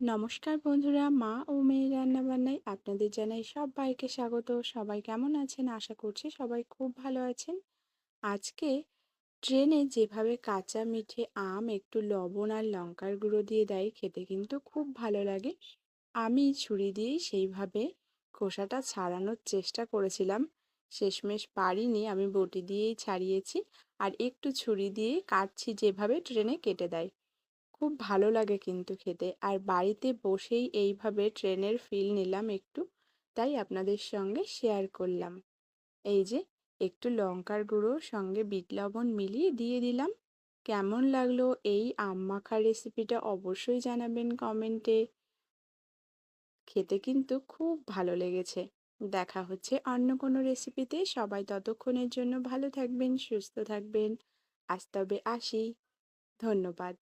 নমস্কার বন্ধুরা, মা ও মেয়ের রান্নাবান্নায় আপনাদের জানাই সবাইকে স্বাগত। সবাই কেমন আছেন? আশা করছি সবাই খুব ভালো আছেন। আজকে ট্রেনে যেভাবে কাঁচা মিঠে আম, একটু লবণ আর লঙ্কার গুঁড়ো দিয়ে দেয়, খেতে কিন্তু খুব ভালো লাগে। আমি ছুরি দিয়েই সেইভাবে খোসাটা ছাড়ানোর চেষ্টা করেছিলাম। শেষমেশ পারিনি, আমি বটি দিয়েই ছাড়িয়েছি। আর একটু ছুরি দিয়ে কাটছি যেভাবে ট্রেনে কেটে দেয়। খুব ভালো লাগে কিন্তু খেতে। আর বাড়িতে বসেই এইভাবে ট্রেনের ফিল নিলাম একটু, তাই আপনাদের সঙ্গে শেয়ার করলাম। এই যে, একটু লঙ্কার গুঁড়ো, সঙ্গে বিট লবণ মিলিয়ে দিয়ে দিলাম। কেমন লাগল এই আম মাখা রেসিপিটা অবশ্যই জানাবেন কমেন্টে খেতে কিন্তু খুব ভালো লেগেছে। দেখা হচ্ছে অন্য কোনো রেসিপিতে সবাই ততক্ষণের জন্য ভালো থাকবেন, সুস্থ থাকবেন। আজ তবে আসি। ধন্যবাদ।